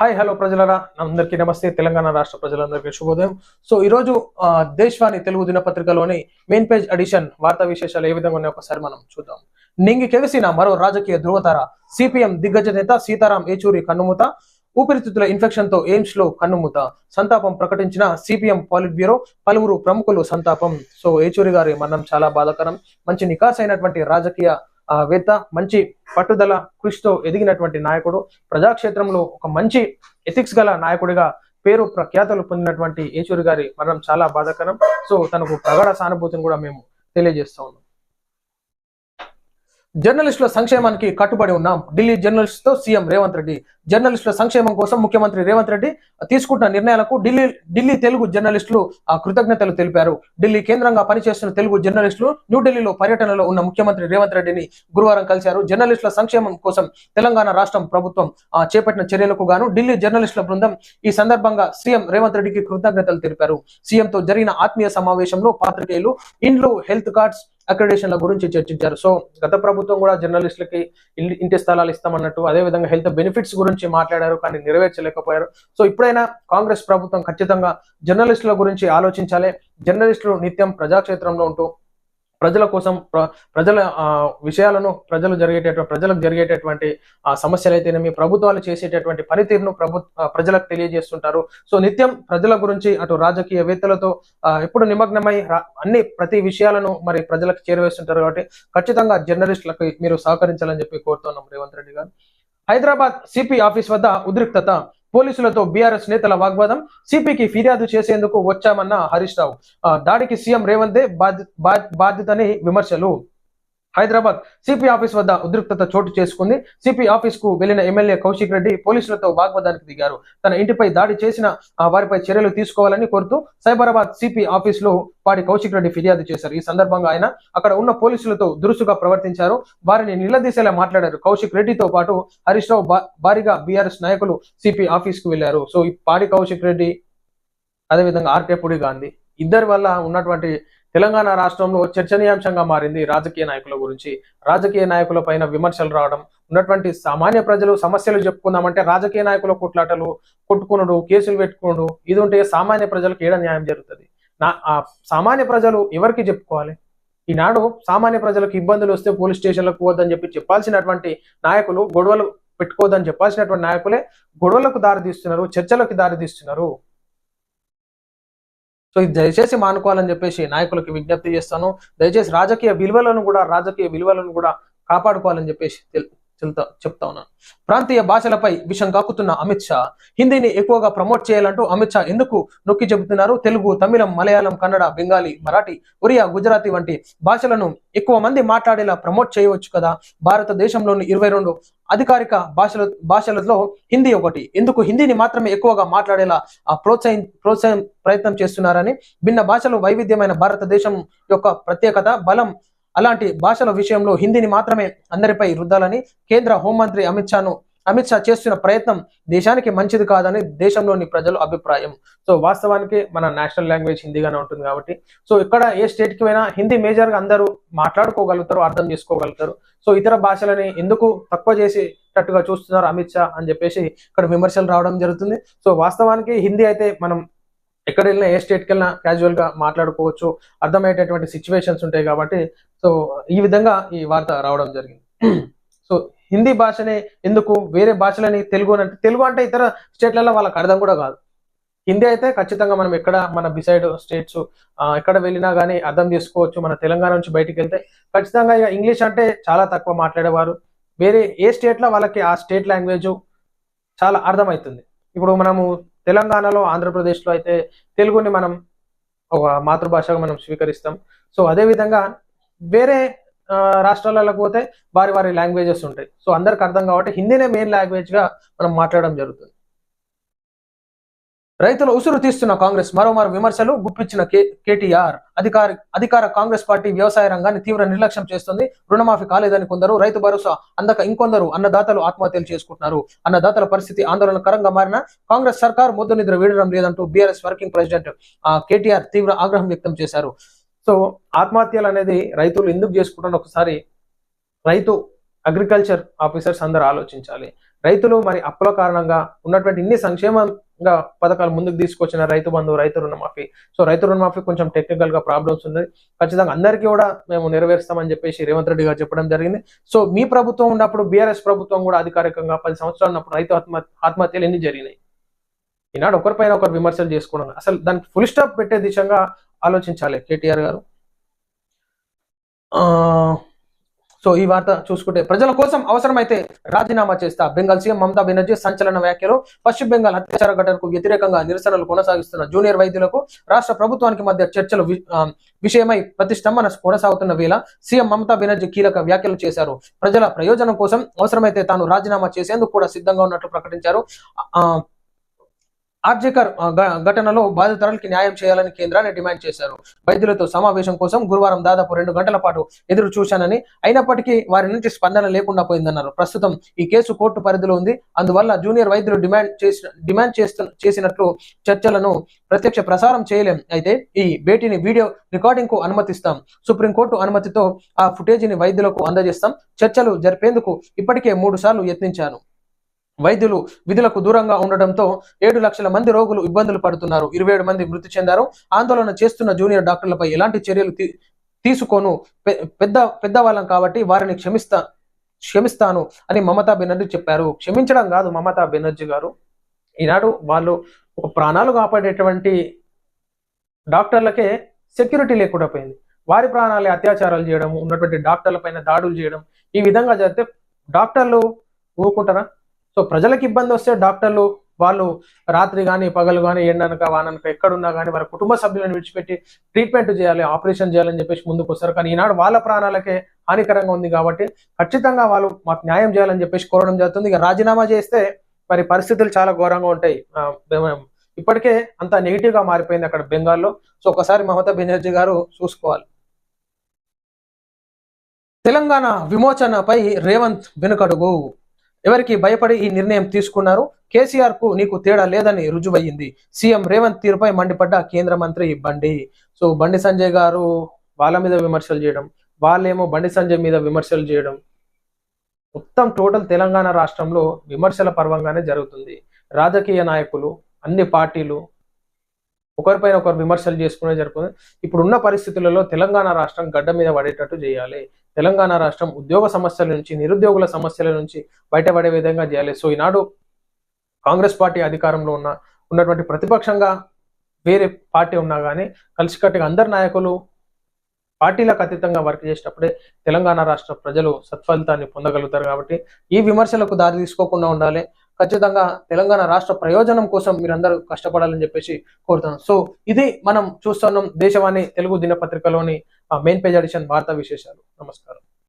Hi hello ప్రజలరా. అందరికీ నమస్తే. తెలంగాణ రాష్ట్ర ప్రజలందరికీ శుభోదయం. సో ఈరోజు ఆ, తెలుగు దినపత్రికలోని మెయిన్ పేజ్ ఎడిషన్ వార్తా విశేషాలు ఏ విధంగా ఉన్నాయో ఒకసారి మనం చూద్దాం. నింగి కెవిసిన మరో రాజకీయ ధృవతార. సిపిఎం దిగ్గజ నేత సీతారాం ఏచూరి కన్నుమూత. ఊపిరితిత్తుల ఇన్ఫెక్షన్తో ఎయిమ్స్లో కన్నుమూత. సంతాపం ప్రకటించిన సిపిఎం పాలిట్ బ్యూరో పలువురు ప్రముఖులు సంతాపం. సో ఏచూరి గారి మరణం చాలా బాధాకరం. మంచి నికాస్ అయినటువంటి రాజకీయ వేత్త మంచి పట్టుదల కృషితో ఎదిగినటువంటి నాయకుడు ప్రజాక్షేత్రంలో ఒక మంచి ఎథిక్స్ గల నాయకుడిగా పేరు ప్రఖ్యాతలు పొందినటువంటి ఏచూరి గారి మరణం చాలా బాధాకరం. సో తనకు ప్రగాఢ సానుభూతిని కూడా మేము తెలియజేస్తా ఉన్నాం. జర్నలిస్టుల సంక్షేమానికి కట్టుబడి ఉన్నాం. ఢిల్లీ జర్నలిస్ట్తో సీఎం రేవంత్ రెడ్డి. జర్నలిస్టుల సంక్షేమం కోసం ముఖ్యమంత్రి రేవంత్ రెడ్డి తీసుకుంటున్న నిర్ణయాలకు ఢిల్లీ ఢిల్లీ తెలుగు జర్నలిస్టులు ఆ కృతజ్ఞతలు తెలిపారు. ఢిల్లీ కేంద్రంగా పనిచేస్తున్న తెలుగు జర్నలిస్టులు న్యూఢిల్లీలో పర్యటనలో ఉన్న ముఖ్యమంత్రి రేవంత్ రెడ్డిని గురువారం కలిశారు. జర్నలిస్టుల సంక్షేమం కోసం తెలంగాణ రాష్ట్రం ప్రభుత్వం చేపట్టిన చర్యలకు గాను ఢిల్లీ జర్నలిస్టుల బృందం ఈ సందర్భంగా సీఎం రేవంత్ రెడ్డికి కృతజ్ఞతలు తెలిపారు. సీఎంతో జరిగిన ఆత్మీయ సమావేశంలో పాత్రికేయులు ఇండ్లు హెల్త్ కార్డ్స్ అక్రిడేషన్ల గురించి చర్చించారు. సో గత ప్రభుత్వం కూడా జర్నలిస్టులకి ఇంటి స్థలాలు ఇస్తామన్నట్టు అదే విధంగా హెల్త్ బెనిఫిట్స్ గురించి మాట్లాడారు కానీ నెరవేర్చలేకపోయారు. సో ఇప్పుడైనా కాంగ్రెస్ ప్రభుత్వం ఖచ్చితంగా జర్నలిస్టుల గురించి ఆలోచించాలి. జర్నలిస్టులు నిత్యం ప్రజాక్షేత్రంలో ఉంటూ ప్రజల కోసం ప్ర- ప్రజల ఆ, విషయాలను ప్రజలు జరిగేటటువంటి ప్రజలకు జరిగేటటువంటి ఆ సమస్యలు అయితేనేమి ప్రభుత్వాలు చేసేటటువంటి పనితీరును ప్రభు ప్రజలకు తెలియజేస్తుంటారు. సో నిత్యం ప్రజల గురించి అటు రాజకీయవేత్తలతో ఎప్పుడు నిమగ్నమై అన్ని ప్రతి విషయాలను మరి ప్రజలకు చేరవేస్తుంటారు కాబట్టి ఖచ్చితంగా జర్నలిస్టులకు మీరు సహకరించాలని చెప్పి కోరుతున్నాం రేవంత్ రెడ్డి గారు. హైదరాబాద్ సిపి ఆఫీస్ వద్ద ఉద్రిక్తత పోలీసులతో బీఆర్ఎస్ నేతల వాగ్వాదం సిపికి ఫిర్యాదు చేసేందుకు వచ్చామన్న హరీష్ రావు. ఆ, దాడికి సీఎం రేవంత్ దే బా- బాధ్యతని విమర్శలు. హైదరాబాద్ సిపి ఆఫీస్ వద్ద ఉద్రిక్తత చోటు చేసుకుంది. సిపి ఆఫీస్కు వెళ్ళిన ఎమ్మెల్యే కౌశిక్ రెడ్డి పోలీసులతో వాగ్వాదానికి దిగారు. తన ఇంటిపై దాడి చేసిన వారిపై చర్యలు తీసుకోవాలని కోరుతూ సైబరాబాద్ సిపి ఆఫీస్లో వాడి కౌశిక్ రెడ్డి ఫిర్యాదు చేశారు. ఈ సందర్భంగా ఆయన అక్కడ ఉన్న పోలీసులతో దురుసుగా ప్రవర్తించారు. వారిని నిలదీసేలా మాట్లాడారు. కౌశిక్ రెడ్డితో పాటు హరీష్ రావు భారీగా బీఆర్ఎస్ నాయకులు సిపి ఆఫీస్కు వెళ్ళారు సో ఈ పాడి కౌశిక్ రెడ్డి అదేవిధంగా ఆర్కే పుడి గాంధీ ఇద్దరి వల్ల ఉన్నటువంటి తెలంగాణ రాష్ట్రంలో చర్చనీయాంశంగా మారింది రాజకీయ నాయకుల గురించి. రాజకీయ నాయకుల పైన విమర్శలు రావడం ఉన్నటువంటి సామాన్య ప్రజలు సమస్యలు చెప్పుకుందామంటే రాజకీయ నాయకుల కొట్లాటలు కొట్టుకునుడు కేసులు పెట్టుకునుడు ఇది ఉంటే సామాన్య ప్రజలకు ఏడ న్యాయం జరుగుతుంది? నా ఆ సామాన్య ప్రజలు ఎవరికి చెప్పుకోవాలి? ఈనాడు సామాన్య ప్రజలకు ఇబ్బందులు వస్తే పోలీస్ స్టేషన్లకు పోవద్దని చెప్పి చెప్పాల్సినటువంటి నాయకులు గొడవలు పెట్టుకోవద్దని చెప్పాల్సినటువంటి నాయకులే గొడవలకు దారి తీస్తున్నారు చర్చలకు దారి తీస్తున్నారు. సో ఇది దయచేసి మానుకోవాలని చెప్పేసి నాయకులకు విజ్ఞప్తి చేస్తాను. దయచేసి రాజకీయ విలువలను కూడా రాజకీయ విలువలను కూడా కాపాడుకోవాలని చెప్పేసి తెల్- చెల్తా చెప్తా ఉన్నాను ప్రాంతీయ భాషలపై విషం కాకుతున్న అమిత్ షా హిందీని ఎక్కువగా ప్రమోట్ చేయాలంటూ అమిత్ షా ఎందుకు నొక్కి చెబుతున్నారు? తెలుగు తమిళం మలయాళం కన్నడ బెంగాలీ మరాఠీ ఒరియా గుజరాతీ వంటి భాషలను ఎక్కువ మంది మాట్లాడేలా ప్రమోట్ చేయవచ్చు కదా? భారతదేశంలోని ఇరవై రెండు అధికారిక భాషల భాషలలో హిందీ ఒకటి. ఎందుకు హిందీని మాత్రమే ఎక్కువగా మాట్లాడేలా ఆ ప్రోత్సహి ప్రోత్సాహం ప్రయత్నం చేస్తున్నారని భిన్న భాషలు వైవిధ్యమైన భారతదేశం యొక్క ప్రత్యేకత బలం అలాంటి భాషల విషయంలో హిందీని మాత్రమే అందరిపై రుద్దాలని కేంద్ర హోంమంత్రి అమిత్ షాను అమిత్ షా చేస్తున్న ప్రయత్నం దేశానికి మంచిది కాదని దేశంలోని ప్రజల అభిప్రాయం. సో వాస్తవానికి మన నేషనల్ లాంగ్వేజ్ హిందీగానే ఉంటుంది కాబట్టి. సో ఇక్కడ ఏ స్టేట్కి పోయినా హిందీ మేజర్గా అందరూ మాట్లాడుకోగలుగుతారు అర్థం చేసుకోగలుగుతారు. సో ఇతర భాషలని ఎందుకు తక్కువ చేసేటట్టుగా చూస్తున్నారు అమిత్ షా అని చెప్పేసి ఇక్కడ విమర్శలు రావడం జరుగుతుంది. సో వాస్తవానికి హిందీ అయితే మనం ఎక్కడ వెళ్ళినా ఏ స్టేట్కి వెళ్ళినా క్యాజువల్గా మాట్లాడుకోవచ్చు. అర్థమయ్యేటటువంటి సిచ్యువేషన్స్ ఉంటాయి కాబట్టి సో ఈ విధంగా ఈ వార్త రావడం జరిగింది. సో హిందీ భాషనే ఎందుకు వేరే భాషలని తెలుగు అంటే తెలుగు అంటే ఇతర స్టేట్లలో వాళ్ళకి అర్థం కూడా కాదు. హిందీ అయితే ఖచ్చితంగా మనం ఎక్కడ మన బిసైడ్ స్టేట్స్ ఎక్కడ వెళ్ళినా కానీ అర్థం చేసుకోవచ్చు. మన తెలంగాణ నుంచి బయటికి వెళ్తే ఖచ్చితంగా ఇక ఇంగ్లీష్ అంటే చాలా తక్కువ మాట్లాడేవారు. వేరే ఏ స్టేట్లో వాళ్ళకి ఆ స్టేట్ లాంగ్వేజ్ చాలా అర్థమవుతుంది. ఇప్పుడు మనము తెలంగాణలో ఆంధ్రప్రదేశ్లో అయితే తెలుగుని మనం ఒక మాతృభాషగా మనం స్వీకరిస్తాం. సో అదే విధంగా వేరే రాష్ట్రాలలో రాష్ట్రాలకు పోతే వారి వారి లాంగ్వేజెస్ ఉంటాయి. సో అందరికి అర్థం కాబట్టి హిందీనే మెయిన్ లాంగ్వేజ్గా మనం మాట్లాడడం జరుగుతుంది. రైతుల ఉసురు తీస్తున్న కాంగ్రెస్ మరోమారు విమర్శలు గుప్పించిన కేటీఆర్. అధికార అధికార కాంగ్రెస్ పార్టీ వ్యవసాయ రంగాన్ని తీవ్ర నిర్లక్ష్యం చేస్తుంది. రుణమాఫీ కాలేదని కొందరు రైతు భరోసా అందక ఇంకొందరు అన్నదాతలు ఆత్మహత్యలు చేసుకుంటున్నారు. అన్నదాతల పరిస్థితి ఆందోళనకరంగా మారిన కాంగ్రెస్ సర్కార్ ముద్దు నిద్ర వీడడం లేదంటూ బీఆర్ఎస్ వర్కింగ్ ప్రెసిడెంట్ కేటీఆర్ తీవ్ర ఆగ్రహం వ్యక్తం చేశారు. సో ఆత్మహత్యలు అనేది రైతులు ఎందుకు చేసుకుంటున్న ఒకసారి రైతు అగ్రికల్చర్ ఆఫీసర్స్ అందరూ ఆలోచించాలి. రైతులు మరి అప్పుల కారణంగా ఉన్నటువంటి ఇన్ని సంక్షేమంగా పథకాలు ముందుకు తీసుకొచ్చిన రైతు బంధు రైతు రుణమాఫీ. సో రైతు రుణమాఫీ కొంచెం టెక్నికల్గా ప్రాబ్లమ్స్ ఉన్నాయి ఖచ్చితంగా అందరికీ కూడా మేము నెరవేరుస్తామని చెప్పేసి రేవంత్ రెడ్డి గారు చెప్పడం జరిగింది. సో మీ ప్రభుత్వం ఉన్నప్పుడు బీఆర్ఎస్ ప్రభుత్వం కూడా అధికారికంగా పది సంవత్సరాలు ఉన్నప్పుడు రైతు ఆత్మ ఆత్మహత్యలు ఎన్ని జరిగినాయి? ఈనాడు ఒకరిపైన ఒకరు విమర్శలు చేసుకోవడం అసలు దానికి ఫుల్ స్టాప్ పెట్టే దిశగా ఆలోచించాలి కేటీఆర్ గారు. ఆ, సో ఈ వార్త చూసుకుంటే ప్రజల కోసం అవసరమైతే రాజీనామా చేస్తా. బెంగాల్ సీఎం మమతా బెనర్జీ సంచలన వ్యాఖ్యలు పశ్చిమ బెంగాల్ అత్యాచార ఘటనకు వ్యతిరేకంగా నిరసనలు కొనసాగిస్తున్న జూనియర్ వైద్యులకు రాష్ట్ర ప్రభుత్వానికి మధ్య చర్చలు విషయమై ప్రతిష్టంభన కొనసాగుతున్న వేళ సీఎం మమతా బెనర్జీ కీలక వ్యాఖ్యలు చేశారు. ప్రజల ప్రయోజనం కోసం అవసరమైతే తాను రాజీనామా చేసేందుకు కూడా సిద్ధంగా ఉన్నట్లు ప్రకటించారు. ఆ, ఆర్జికర్ ఘటనలో బాధితురాలకి న్యాయం చేయాలని కేంద్రాన్ని డిమాండ్ చేశారు. వైద్యులతో సమావేశం కోసం గురువారం దాదాపు రెండు గంటల పాటు ఎదురు చూశానని అయినప్పటికీ వారి నుంచి స్పందన లేకుండా పోయిందన్నారు. ప్రస్తుతం ఈ కేసు కోర్టు పరిధిలో ఉంది. అందువల్ల జూనియర్ వైద్యులు డిమాండ్ చేసిన డిమాండ్ చేస్తు చేసినట్లు చర్చలను ప్రత్యక్ష ప్రసారం చేయలేం. అయితే ఈ భేటీని వీడియో రికార్డింగ్కు అనుమతిస్తాం. సుప్రీంకోర్టు అనుమతితో ఆ ఫుటేజీని వైద్యులకు అందజేస్తాం. చర్చలు జరిపేందుకు ఇప్పటికే మూడు సార్లు యత్నించాను. వైద్యులు విధులకు దూరంగా ఉండడంతో ఏడు లక్షల మంది రోగులు ఇబ్బందులు పడుతున్నారు. ఇరవై ఏడు మంది మృతి చెందారు. ఆందోళన చేస్తున్న జూనియర్ డాక్టర్లపై ఎలాంటి చర్యలు తీ- తీసుకోను. పెద్ద పెద్దవాళ్ళం కాబట్టి వారిని క్షమిస్తా క్షమిస్తాను అని మమతా బెనర్జీ చెప్పారు. క్షమించడం కాదు మమతా బెనర్జీ గారు. ఈనాడు వాళ్ళు ఒక ప్రాణాలు కాపాడేటువంటి డాక్టర్లకే సెక్యూరిటీ లేకుండా పోయింది. వారి ప్రాణాలే అత్యాచారాలు చేయడం ఉన్నటువంటి డాక్టర్ల పైన దాడులు చేయడం ఈ విధంగా జరిగితే డాక్టర్లు ఊరుకుంటారా? సో ప్రజలకు ఇబ్బంది వస్తే డాక్టర్లు వాళ్ళు రాత్రి కానీ పగలు కానీ ఎండనక వాననక ఎక్కడున్నా కానీ వారి కుటుంబ సభ్యులను విడిచిపెట్టి ట్రీట్మెంట్ చేయాలి ఆపరేషన్ చేయాలని చెప్పేసి ముందుకు వస్తారు. కానీ ఈనాడు వాళ్ళ ప్రాణాలకే హానికరంగా ఉంది కాబట్టి ఖచ్చితంగా వాళ్ళు మాకు న్యాయం చేయాలని చెప్పేసి కోరడం జరుగుతుంది. ఇక రాజీనామా చేస్తే మరి పరిస్థితులు చాలా ఘోరంగా ఉంటాయి. ఇప్పటికే అంత నెగిటివ్గా మారిపోయింది అక్కడ బెంగాల్లో. సో ఒకసారి మమతా బెనర్జీ గారు చూసుకోవాలి. తెలంగాణ విమోచనపై రేవంత్ వెనుకడుగు. ఎవరికి భయపడి ఈ నిర్ణయం తీసుకున్నారు? కేసీఆర్కు నీకు తేడా లేదని రుజువయ్యింది. సీఎం రేవంత్ తీరుపై మండిపడ్డ కేంద్ర మంత్రి బండి. సో బండి సంజయ్ గారు వాళ్ళ మీద విమర్శలు చేయడం వాళ్ళేమో బండి సంజయ్ మీద విమర్శలు చేయడం. మొత్తం టోటల్ తెలంగాణ రాష్ట్రంలో విమర్శల పర్వంగానే జరుగుతుంది. రాజకీయ నాయకులు అన్ని పార్టీలు ఒకరిపైన ఒకరు విమర్శలు చేసుకునే జరుగుతుంది. ఇప్పుడున్న పరిస్థితులలో తెలంగాణ రాష్ట్రం గడ్డ మీద పడేటట్టు చేయాలి. తెలంగాణ రాష్ట్రం ఉద్యోగ సమస్యల నుంచి నిరుద్యోగుల సమస్యల నుంచి బయటపడే విధంగా చేయాలి. సో ఈనాడు కాంగ్రెస్ పార్టీ అధికారంలో ఉన్న ఉన్నటువంటి ప్రతిపక్షంగా వేరే పార్టీ ఉన్నా కానీ కలిసికట్టుగా అందరు నాయకులు పార్టీలకు అతీతంగా వర్క్ చేసేటప్పుడే తెలంగాణ రాష్ట్ర ప్రజలు సత్ఫలితాన్ని పొందగలుగుతారు కాబట్టి ఈ విమర్శలకు దారి తీసుకోకుండా ఉండాలి. ఖచ్చితంగా తెలంగాణ రాష్ట్ర ప్రయోజనం కోసం మీరందరూ కష్టపడాలని చెప్పేసి కోరుతున్నాం. సో ఇది మనం చూస్తున్నాం దేశవాణి తెలుగు దినపత్రికలోని మెయిన్ పేజ్ ఎడిషన్ వార్తా విశేషాలు. నమస్కారం.